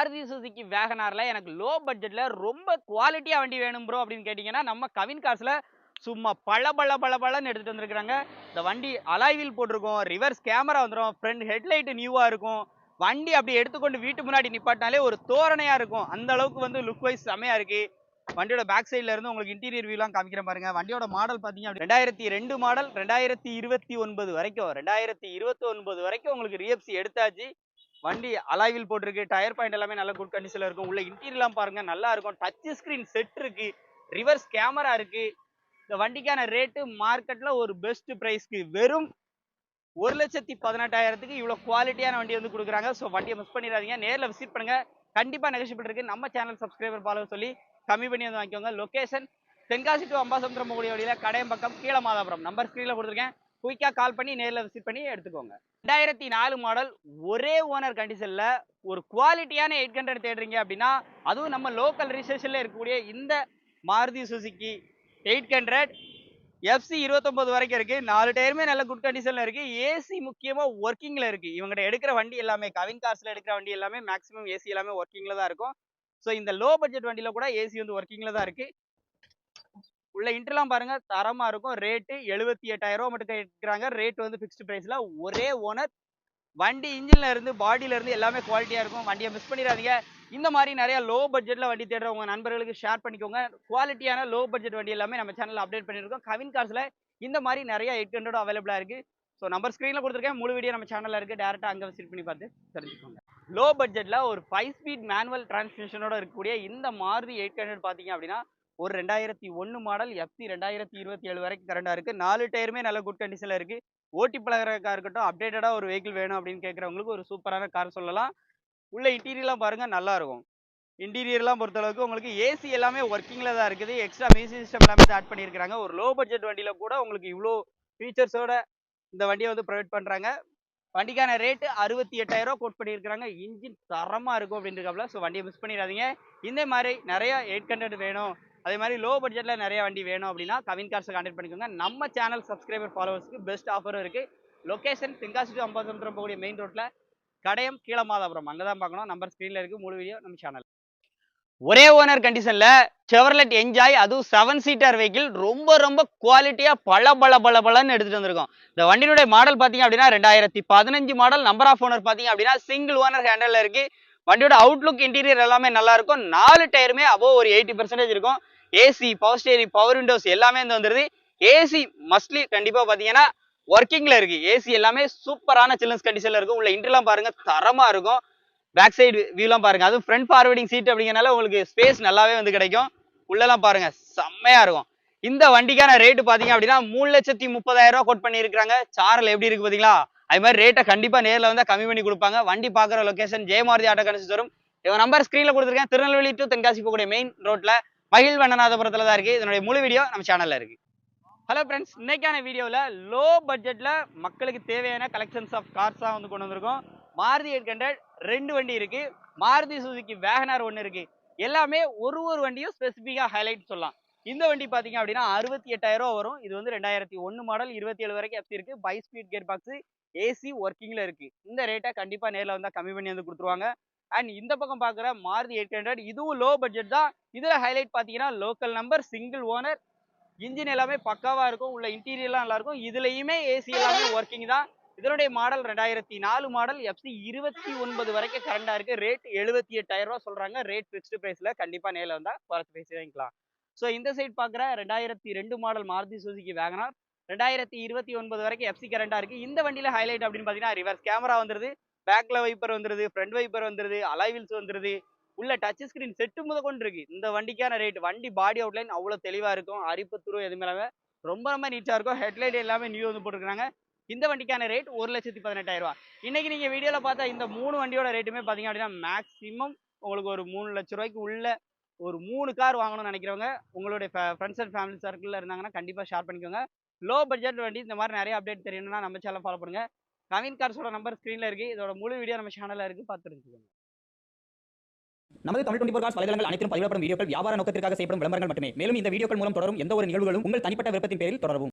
Maruti Suzuki வேகனாரில் எனக்கு low பட்ஜெட்டில் ரொம்ப குவாலிட்டியாக வண்டி வேணும் ப்ரோ அப்படின்னு கேட்டிங்கன்னா நம்ம கவின் காசில் சும்மா பல பல பல பலன்னு எடுத்துகிட்டு வந்திருக்கிறாங்க. இந்த வண்டி அலாய்வில் போட்டிருக்கோம் ரிவர்ஸ் கேமரா வந்துடும் ஃப்ரண்ட் ஹெட்லைட்டு நியூவாக இருக்கும். வண்டி அப்படி எடுத்துக்கொண்டு வீட்டு முன்னாடி நிப்பாட்டினாலே ஒரு தோரணையாக இருக்கும். அந்த அளவுக்கு வந்து லுக் வைஸ் செமையாக இருக்குது வண்டியோட பேக் சைட்லேருந்து உங்களுக்கு இன்டீரியர் வியூலாம் காமிக்கிறேன் பாருங்க. வண்டியோட மாடல் பார்த்தீங்க அப்படி ரெண்டாயிரத்தி ரெண்டு மாடல் ரெண்டாயிரத்தி இருபத்தி ஒன்பது வரைக்கும் ரெண்டாயிரத்தி இருபத்தி ஒன்பது வரைக்கும் உங்களுக்கு ரிஎஃப்சி எடுத்தாச்சு. வண்டி அலாய்வில் போட்டிருக்கு. டயர் பாயிண்ட் எல்லாமே நல்ல குட் கண்டிஷன்ல இருக்கும். உள்ள இன்டீரியர்லாம் பாருங்க நல்லா இருக்கும். டச் ஸ்க்ரீன் செட் இருக்கு. ரிவர்ஸ் கேமரா இருக்கு. இந்த வண்டிக்கான ரேட்டு மார்க்கெட்ல ஒரு பெஸ்ட் ப்ரைஸ்க்கு வெறும் ஒரு லட்சத்தி பதினெட்டாயிரத்துக்கு இவ்வளோ குவாலிட்டியான வண்டி வந்து கொடுக்குறாங்க. ஸோ வண்டியை மிஸ் பண்ணிடாதீங்க. நேரில் விசிட் பண்ணுங்க. கண்டிப்பாக நெகஷியபிள் இருக்கு. நம்ம சேனல் சப்ஸ்கிரைபர் ஃபாலோ சொல்லி கம்மி பண்ணி வந்து வாங்கிக்கோங்க. லொகேஷன் தென்காசி டு அம்பாசமுத்திரம் போகக்கூடிய வழியில் கடையம்பக்கம் கீழமாதாபுரம். நம்பர் ஸ்க்ரீனில் கொடுத்துருக்கேன். குயிக்காக கால் பண்ணி நேரில் விசிட் பண்ணி எடுத்துக்கோங்க. ரெண்டாயிரத்தி நாலு மாடல் ஒரே ஓனர் கண்டிஷனில் ஒரு குவாலிட்டியான எயிட் ஹண்ட்ரட் தேடுறீங்க அப்படின்னா அதுவும் நம்ம லோக்கல் ரிசர்ஷனில் இருக்கக்கூடிய இந்த Maruti Suzuki eight hundred FC இருபத்தொம்போது வரைக்கும் இருக்கு. நாலு டயருமே நல்ல குட் கண்டிஷனில் இருக்கு. ஏசி முக்கியமா ஒர்க்கிங்ல இருக்குது இவங்ககிட்ட எடுக்கிற வண்டி எல்லாமே கவின் கார்ஸில் எடுக்கிற வண்டி எல்லாமே மேக்ஸிமம் ஏசி எல்லாமே ஒர்க்கிங்கில் தான் இருக்கும். ஸோ இந்த லோ பட்ஜெட் வண்டியில கூட ஏசி வந்து ஒர்க்கிங்கில் தான் இருக்குது உள்ள இன்டர்லாம் பாருங்க தரமா இருக்கும். ரேட்டு எழுபத்தி எட்டாயிரம் ரூபா மட்டும் கேட்குறாங்க. ரேட் வந்து ஃபிக்ஸ்டு பிரைஸ்ல ஒரே ஓனர் வண்டி இன்ஜின்ல இருந்து பாடியில இருந்து எல்லாமே குவாலிட்டியா இருக்கும். வண்டியை மிஸ் பண்ணிடாதீங்க. இந்த மாதிரி நிறைய லோ பட்ஜெட்ல வண்டி தேடுற உங்க நண்பர்களுக்கு ஷேர் பண்ணிக்கோங்க. குவாலிட்டியான லோ பட்ஜெட் வண்டி எல்லாமே நம்ம சேனல்ல அப்டேட் பண்ணிருக்கோம் கவின் கார்ஸ்ல இந்த மாதிரி நிறைய எயிட் ஹண்ட்ரட் அவைலபிளா இருக்கு. ஸோ நம்பர் ஸ்க்ரீனில் கொடுத்துருக்கேன். முழு வீடியோ நம்ம சேனலில் இருக்கு. டேரெக்டாக அங்கே விசிட் பண்ணி பார்த்து தெரிஞ்சுக்கோங்க. லோ பட்ஜெட்ல ஒரு ஃபைவ் ஸ்பீட் மேனுவல் டிரான்ஸ்மிஷனோட இருக்கக்கூடிய இந்த மாருதி எயிட் ஹண்ட்ரட் பார்த்தீங்க அப்படின்னா ஒரு ரெண்டாயிரத்தி ஒன்று மாடல் எஃப்சி ரெண்டாயிரத்தி இருபத்தி ஏழு வரைக்கும் கரண்டாக இருக்குது நாலு டயருமே நல்ல குட் கண்டிஷனில் இருக்குது ஓட்டி பழகிறக்கா இருக்கட்டும் அப்டேட்டடாக ஒரு வெஹிக்கிள் வேணும் அப்படின்னு கேட்குறவங்களுக்கு ஒரு சூப்பரான கார் சொல்லலாம். உள்ள இன்டீரியர்லாம் பாருங்கள் நல்லாயிருக்கும் இன்டீரியர்லாம் பொறுத்தளவுக்கு உங்களுக்கு ஏசி எல்லாமே ஒர்க்கிங்கில் தான் இருக்குது. எக்ஸ்ட்ரா மியூசிக் சிஸ்டம் எல்லாமே ஆட் பண்ணியிருக்காங்க ஒரு லோ பட்ஜெட் வண்டியில் கூட உங்களுக்கு இவ்வளோ ஃபீச்சர்ஸோட இந்த வண்டியை வந்து ப்ரொவைட் பண்ணுறாங்க வண்டிக்கான ரேட்டு அறுபத்தி எட்டாயிரம் ரூபா கோட் பண்ணியிருக்காங்க இன்ஜின் தரமாக இருக்கும் அப்படின்றக்காப்ல ஸோ வண்டியை மிஸ் பண்ணிடாதீங்க. இந்த மாதிரி நிறையா எயிட் ஹண்ட்ரட் வேணும். அதே மாதிரி லோ பட்ஜெட்டில் நிறைய வண்டி வேணும் அப்படின்னா கவின் கார்ஸை கான்டெக்ட் பண்ணிக்கோங்க. நம்ம சேனல் சப்ஸ்கிரைபர் ஃபாலோவர்ஸ்க்கு பெஸ்ட் ஆஃபரும் இருக்குது லொகேஷன் தென்காசி டு அம்பாசமுத்திரம் போகக்கூடிய மெயின் ரோட்டில் கடையம் கீழமாதாபுரம். அங்கே தான் பார்க்கணும் நம்பர் ஸ்க்ரீனில் இருக்குது முழு வீடியோ நம்ம சேனல் ஒரே ஓனர் கண்டிஷன்ல செவர்லெட் என்ஜாய் அதுவும் செவன் சீட்டர் வெஹிக்கிள் ரொம்ப ரொம்ப குவாலிட்டியா பல பல பல பலன்னு எடுத்துட்டு வந்திருக்கோம். இந்த வண்டியினுடைய மாடல் பாத்தீங்க அப்படின்னா ரெண்டாயிரத்தி பதினஞ்சு மாடல் நம்பர் ஆஃப் ஓனர் பாத்தீங்க அப்படின்னா சிங்கிள் ஓனர் ஹேண்டல்ல இருக்கு. வண்டியோட அவுட்லுக் இன்டீரியர் எல்லாமே நல்லா இருக்கும். நாலு டயருமே அபோவ் ஒரு எயிட்டி பர்சன்டேஜ் இருக்கும். AC power steering power windows எல்லாமே வந்து வந்துருது. ஏசி மஸ்ட்லி கண்டிப்பாக பார்த்தீங்கன்னா ஒர்க்கிங்ல இருக்கு. ஏசி எல்லாமே சூப்பரான சில்னஸ் கண்டிஷனில் இருக்கும். உள்ள இன்டர்லாம் பாருங்க தரமா இருக்கும். பேக் சைடு வியூலாம் பாருங்கள் அதுவும் ஃப்ரண்ட் ஃபார்வர்டிங் சீட் அப்படிங்கிறனால உங்களுக்கு ஸ்பேஸ் நல்லாவே வந்து கிடைக்கும். உள்ளெல்லாம் பாருங்க செம்மையா இருக்கும். இந்த வண்டிக்கான ரேட்டு பார்த்தீங்க அப்படின்னா மூணு லட்சத்தி முப்பதாயிரம் கோட் பண்ணியிருக்கிறாங்க. சாரல் எப்படி இருக்கு பாத்தீங்களா? அது மாதிரி ரேட்டை கண்டிப்பாக நேரில் வந்தால் கம்மி பண்ணி கொடுப்பாங்க. வண்டி பார்க்குற லொக்கேஷன் ஜெயமாரதி ஆட்டோ கணிச்சு வரும் இவன் நம்பர் ஸ்க்ரீனில் கொடுத்துருக்கேன். திருநெல்வேலி டு தென்காசி போகக்கூடிய மெயின் ரோட்டில் மகிழ் வண்ணநாதபுரத்தில் தான் இருக்குது இதனுடைய முழு வீடியோ நம்ம சேனலில் இருக்குது ஹலோ ஃப்ரெண்ட்ஸ் இன்றைக்கான வீடியோவில் லோ பட்ஜெட்டில் மக்களுக்கு தேவையான கலெக்ஷன்ஸ் ஆஃப் கார்ஸாக வந்து கொண்டு வந்திருக்கோம். மாருதி எயிட் ஹண்ட்ரட் ரெண்டு வண்டி இருக்குது மாருதி சுசுகி வேகனார் ஒன்று இருக்குது எல்லாமே ஒரு ஒரு வண்டியும் ஸ்பெசிஃபிக்காக ஹைலைட் சொல்லலாம். இந்த வண்டி பார்த்தீங்க அப்படின்னா அறுபத்தி எட்டாயிரம் ரூபா வரும். இது வந்து ரெண்டாயிரத்தி ஒன்று மாடல் இருபத்தி ஏழு வரைக்கும் எஃப்சி இருக்கு. Five speed gear box AC ஒர்க்கிங்கில் இருக்கு. இந்த ரேட்டை கண்டிப்பாக நேரில் வந்தால் கம்மி பண்ணி வந்து கொடுத்துருவாங்க. அண்ட் இந்த பக்கம் பார்க்குற மாருதி எயிட் ஹண்ட்ரட் இதுவும் லோ பட்ஜெட் தான். இதில் ஹைலைட் பார்த்தீங்கன்னா local number single owner engine எல்லாமே பக்காவா இருக்கும். உள்ள இன்டீரியர்லாம் நல்லா இருக்கும். இதுலயுமே ஏசி எல்லாமே ஒர்க்கிங் தான். இதனுடைய மாடல் ரெண்டாயிரத்தி நாலு மாடல் எஃப்சி இருபத்தி ஒன்பது வரைக்கும் கரண்டா இருக்கு. ரேட் எழுபத்தி எட்டாயிரம் ரூபாய் சொல்றாங்க. ரேட் ஃபிக்ஸ்டு ப்ரைஸில் கண்டிப்பா நேரில் வந்தால் குறைச்சி பேசி வாங்கிக்கலாம். ஸோ இந்த சைடு பார்க்குற ரெண்டாயிரத்தி ரெண்டு மாடல் மாருதி சுசுகி வேகனார் ரெண்டாயிரத்தி இருபத்தி ஒன்பது வரைக்கும் எஃப்சி கரண்டாக இருக்குது இந்த வண்டியில் ஹைலைட் அப்படின்னு பார்த்தீங்கன்னா ரிவர்ஸ் கேமரா வந்துருது. பேக்கில் வைப்பர் வந்துருது ஃப்ரண்ட் வைப்பர் வந்துருது அலைவில்ஸ் வந்துருது. உள்ள டச் ஸ்க்ரீன் செட்டு முத கொண்டு இருக்கு இந்த வண்டிக்கான ரேட் வண்டி பாடி அவுட்லைன் அவ்வளோ தெளிவாக இருக்கும். அரிப்புத்துரு எதுவுமே இல்லாம ரொம்ப ரொம்ப நீட்டாக இருக்கும். ஹெட்லைட் எல்லாமே நியூ வந்து போட்டுருக்காங்க இந்த வண்டிக்கான ரேட் ஒரு லட்சத்தி பதினெட்டாயிரம் ரூபாய். நீங்கள் வீடியோவில் பார்த்தா இந்த மூணு வண்டியோட ரேட்டுமே பார்த்தீங்க அப்படின்னா மேக்ஸிமம் உங்களுக்கு ஒரு மூணு லட்ச ரூபாய்க்கு உள்ள ஒரு மூணு கார் வாங்கணும்னு நினைக்கிறவங்க உங்களுடைய ஃப்ரெண்ட்ஸ் அண்ட் ஃபேமிலி சர்க்கிளில் இருந்தாங்கன்னா கண்டிப்பாக ஷேர் பண்ணிக்கோங்க. லோ பட்ஜெட் வண்டி இந்த மாதிரி நிறைய அப்டேட் தெரியணும்னா நம்ம சேனல் ஃபாலோ பண்ணுங்க. கவின் கார்ஸோட நம்பர் ஸ்க்ரீனில் இருக்கு. இதோட முழு வீடியோ நம்ம சேனலில் இருக்கு. பார்த்து தெரிஞ்சுக்கோங்க நமது தமிழ் டுவெண்டி காஸ் வலைதளங்கள் அனைத்தும் பதிவிடப்படும் வீடியோக்கள் வியாபார நோக்கத்திற்காக செய்யப்படும் விளம்பரங்கள் மட்டுமே. மேலும் இந்த வீடியோக்கள் மூலம் தொடரும் எந்த ஒரு நிகழ்வுகளும் உங்கள் தனிப்பட்ட விருப்பத்தின் பேரில் தொடரவும்.